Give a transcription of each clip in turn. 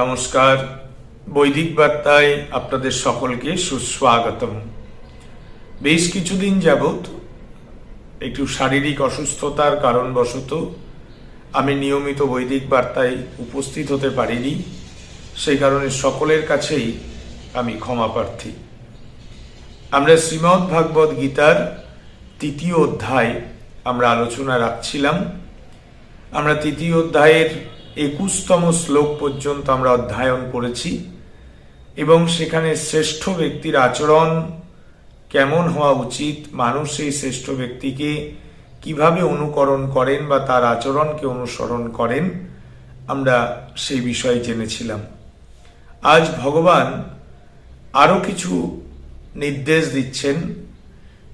নমস্কার। বৈদিক বার্তায় আপনাদের সকলকে সুস্বাগতম। বেশ কিছুদিন যাবৎ একটু শারীরিক অসুস্থতার কারণবশত আমি নিয়মিত বৈদিক বার্তায় উপস্থিত হতে পারিনি। সেই কারণে সকলের কাছেই আমি ক্ষমা প্রার্থী। আমরা শ্রীমদ্ ভাগবত গীতার তৃতীয় অধ্যায় আমরা আলোচনা রাখছিলাম। আমরা তৃতীয় অধ্যায়ের একুশতম শ্লোক পর্যন্ত আমরা অধ্যয়ন করেছি এবং সেখানে শ্রেষ্ঠ ব্যক্তির আচরণ কেমন হওয়া উচিত, মানুষ সেই শ্রেষ্ঠ ব্যক্তিকে কীভাবে অনুকরণ করেন বা তার আচরণকে অনুসরণ করেন, আমরা সেই বিষয়ে জেনেছিলাম। আজ ভগবান আরও কিছু নির্দেশ দিচ্ছেন।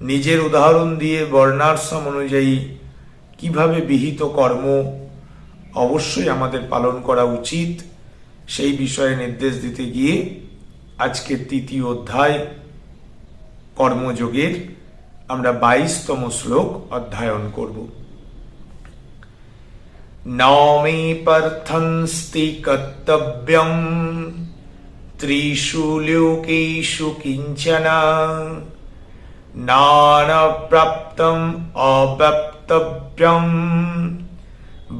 নিজের উদাহরণ দিয়ে বর্ণাশ্রম অনুযায়ী কীভাবে বিহিত কর্ম অবশ্যই আমাদের পালন করা উচিত। সেই বিষয়ে নির্দেশ দিতে গিয়ে আজকে তৃতীয় অধ্যায় কর্মযোগের আমরা বাইশতম শ্লোক অধ্যয়ন করব। নমে পার্থন্স্তি কর্তব্যম ত্রিষু লোকেষু কিঞ্চনা নানপ্রাপ্তম অব্যপ্তব্যম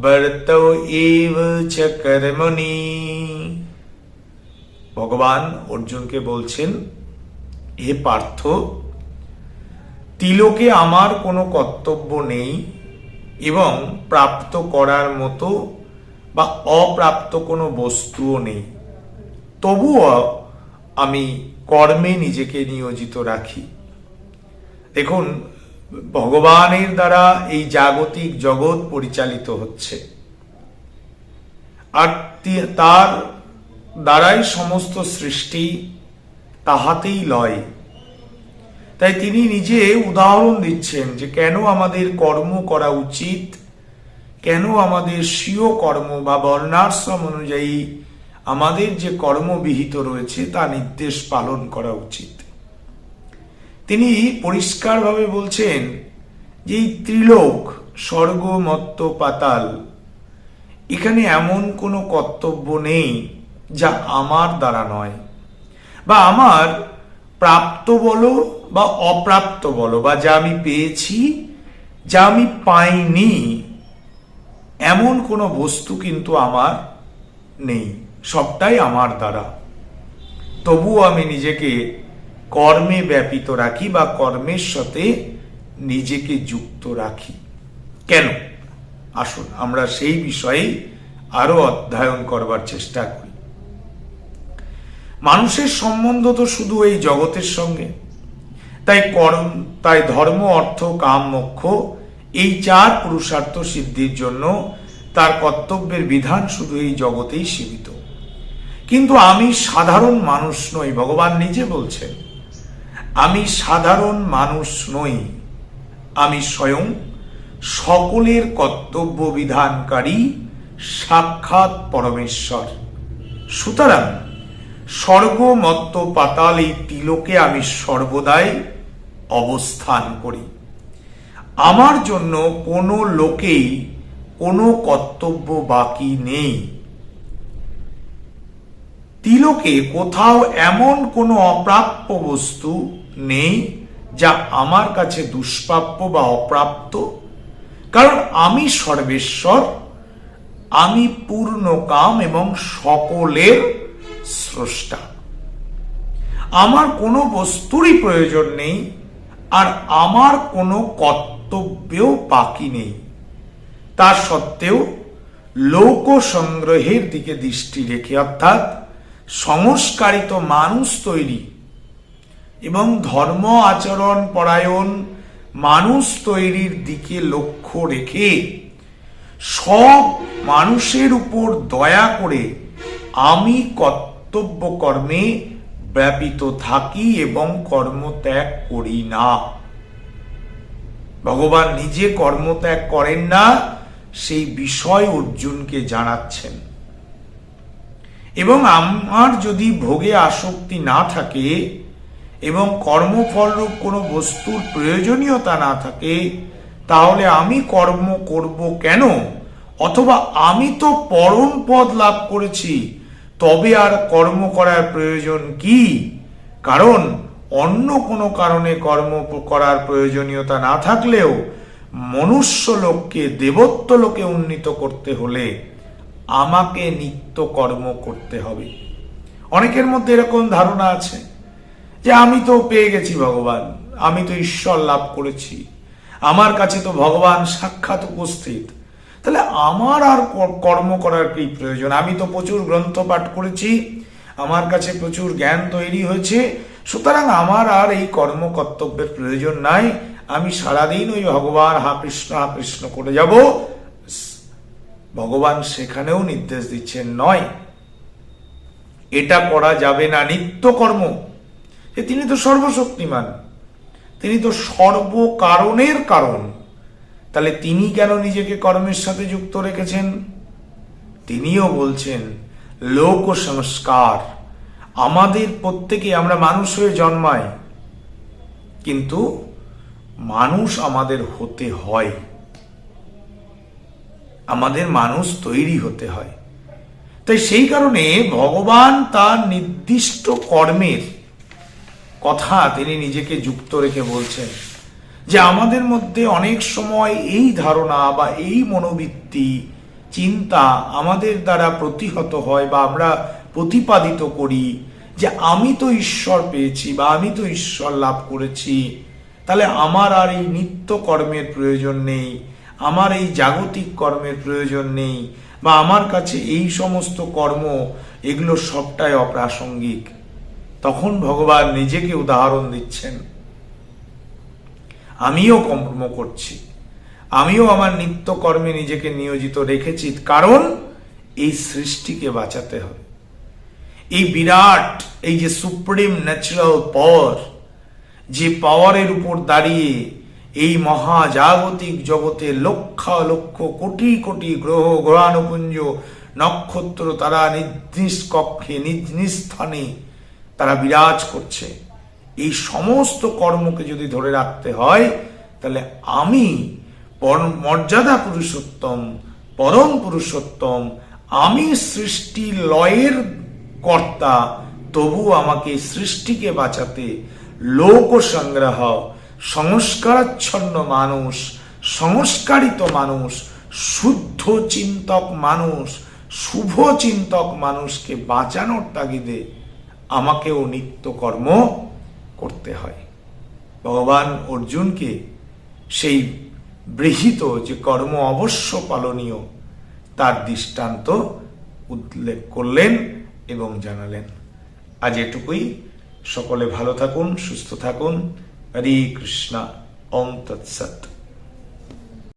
বর্তৌ এব চ কর্মণি ভগবান অর্জুনকে বলছেন, হে পার্থ, তিলকে আমার কোনো কর্তব্য নেই এবং প্রাপ্ত করার মতো বা অপ্রাপ্ত কোনো বস্তুও নেই। তবুও আমি কর্মে নিজেকে নিয়োজিত রাখি। দেখুন ভগবানের দ্বারা এই জাগতিক জগৎ পরিচালিত হচ্ছে। আর তার দ্বারাই সমস্ত সৃষ্টি তাহাতেই লয়। তাই তিনি নিজে উদাহরণ দিচ্ছেন যে কেন আমাদের কর্ম করা উচিত, কেন আমাদের স্বীয় কর্ম বা বর্ণাশ্রম অনুযায়ী আমাদের যে কর্মবিহিত রয়েছে তা নির্দেশ পালন করা উচিত। তিনি পরিষ্কারভাবে বলছেন যে এই ত্রিলোক স্বর্গ, মত্ত, পাতাল, এখানে এমন কোনো কর্তব্য নেই যা আমার দ্বারা নয়। বা আমার প্রাপ্ত বলো বা অপ্রাপ্ত বলো, বা যা আমি পেয়েছি, যা আমি পাইনি, এমন কোনো বস্তু কিন্তু আমার নেই। সবটাই আমার দ্বারা। তবুও আমি নিজেকে কর্মে ব্যাপিত রাখি বা কর্মের সাথে নিজেকে যুক্ত রাখি। কেন? আসুন, আমরা সেই বিষয়ে আরও অধ্যয়ন করবার চেষ্টা করি। মানুষের সম্বন্ধ তো শুধু এই জগতের সঙ্গে। তাই কর্ম, তাই ধর্ম, অর্থ, কাম, মোক্ষ, এই চার পুরুষার্থ সিদ্ধির জন্য তার কর্তব্যের বিধান শুধু এই জগতেই সীমিত। কিন্তু আমি সাধারণ মানুষ নই, ভগবান নিজে বলছেন। আমি সাধারণ মানুষ নই। আমি স্বয়ং সকলের কর্তব্য বিধানকারী সাক্ষাৎ পরমেশ্বর। সুতরাং স্বর্গ মত্ত পাতাল এই তিলকে আমি সর্বদাই অবস্থান করি। আমার জন্য কোনো লোকেই কোনো কর্তব্য বাকি নেই। তিলকে কোথাও এমন কোনো অপ্রাপ্য বস্তু নেই যা আমার কাছে দুষ্প্রাপ্য বা অপ্রাপ্ত। কারণ আমি সর্বেশ্বর, আমি পূর্ণ কাম এবং সকলের স্রষ্টা। আমার কোনো বস্তুরই প্রয়োজন নেই আর আমার কোনো কর্তব্যও বাকি নেই। তা সত্ত্বেও লোক সংগ্রহের দিকে দৃষ্টি রেখে অর্থাৎ সংস্কারিত মানুষ তৈরি এবং ধর্ম, আচরণ, পরায়ণ মানুষ তৈরির দিকে লক্ষ্য রেখে সব মানুষের উপর দয়া করে আমি কর্তব্য কর্মে ব্যাপিত থাকি এবং কর্মত্যাগ করি না। ভগবান নিজে কর্মত্যাগ করেন না, সেই বিষয় অর্জুনকে জানাচ্ছেন। এবং আমার যদি ভোগে আসক্তি না থাকে এবং কর্মফলরূপ কোনো বস্তুর প্রয়োজনীয়তা না থাকে, তাহলে আমি কর্ম করব কেন? অথবা আমি তো পরম পদ লাভ করেছি, তবে আর কর্ম করার প্রয়োজন কি? কারণ অন্য কোনো কারণে কর্ম করার প্রয়োজনীয়তা না থাকলেও মনুষ্য লোককে দেবত্ব লোকে উন্নীত করতে হলে আমাকে নিত্য কর্ম করতে হবে। অনেকের মধ্যে এরকম ধারণা আছে যে আমি তো পেয়ে গেছি ভগবান, আমি তো ঈশ্বর লাভ করেছি, আমার কাছে তো ভগবান সাক্ষাৎ উপস্থিত। তাহলে আমার আর কর্ম করার কি প্রয়োজন? আমি তো প্রচুর গ্রন্থ পাঠ করেছি, আমার কাছে প্রচুর জ্ঞান তৈরি হয়েছে, সুতরাং আমার আর এই কর্ম কর্তব্যের প্রয়োজন নাই। আমি সারাদিন ওই ভগবান, হা কৃষ্ণ হা কৃষ্ণ করে যাব। ভগবান সেখানেও নির্দেশ দিচ্ছেন, নয়। এটা করা যাবে না নিত্য কর্ম যে তিনি তো সর্বশক্তিমান। তিনি তো সর্বকারণের কারণ। তাহলে তিনি কেন নিজেকে কর্মের সাথে যুক্ত রেখেছেন? তিনিও বলছেন, লোক সংস্কার, আমাদের প্রত্যেকে আমরা মানুষ হয়ে জন্মাই। কিন্তু মানুষ আমাদের হতে হয়। আমাদের মানুষ তৈরি হতে হয়। তাই সেই কারণে ভগবান তার নির্দিষ্ট কর্মের কথা তিনি নিজেকে যুক্ত রেখে বলছেন যে আমাদের মধ্যে অনেক সময় এই ধারণা বা এই মনোবৃত্তি, চিন্তা আমাদের দ্বারা প্রতিহত হয় বা আমরা প্রতিপাদিত করি যে আমি তো ঈশ্বর পেয়েছি বা আমি তো ঈশ্বর লাভ করেছি, তাহলে আমার আর এই নিত্য কর্মের প্রয়োজন নেই। আমার এই জাগতিক কর্মের প্রয়োজন নেই বা আমার কাছে এই সমস্ত কর্ম এগুলো সবটাই অপ্রাসঙ্গিক। তখন ভগবান নিজেকে উদাহরণ দিচ্ছেন। আমিও কর্ম করছি। আমিও আমার নিত্য কর্মে নিজেকে নিয়োজিত রেখেছি। কারণ এই সৃষ্টিকে বাঁচাতে হবে। এই বিরাট, এই যে সুপ্রিম ন্যাচারাল পাওয়ার, যে পাওয়ারের উপর দাঁড়িয়ে এই মহাজাগতিক জগতে লক্ষ লক্ষ কোটি কোটি গ্রহ গ্রহাণুপুঞ্জ, নক্ষত্র তারা নিজ কক্ষে, নিজ নিজ স্থানে তারা বিরাজ করছে। এই সমস্ত কর্মকে যদি ধরে রাখতে হয়, তাহলে আমি মর্যাদা পুরুষোত্তম, পরম পুরুষোত্তম, আমি সৃষ্টি লয়ের কর্তা তবু আমাকে সৃষ্টিকে বাঁচাতে লোক সংগ্রহ সংস্কারাচ্ছন্ন মানুষ, সংস্কারিত মানুষ, শুদ্ধ চিন্তক মানুষ, শুভ চিন্তক মানুষকে বাঁচানোর তাগিদে আমাকেও নিত্য কর্ম করতে হয়। ভগবান অর্জুনকে সেই বৃহিত যে কর্ম অবশ্য পালনীয়, তার দৃষ্টান্ত উল্লেখ করলেন এবং জানালেন। আজ এটুকুই। সকলে ভালো থাকুন, সুস্থ থাকুন। হরে কৃষ্ণা ওম তৎসৎ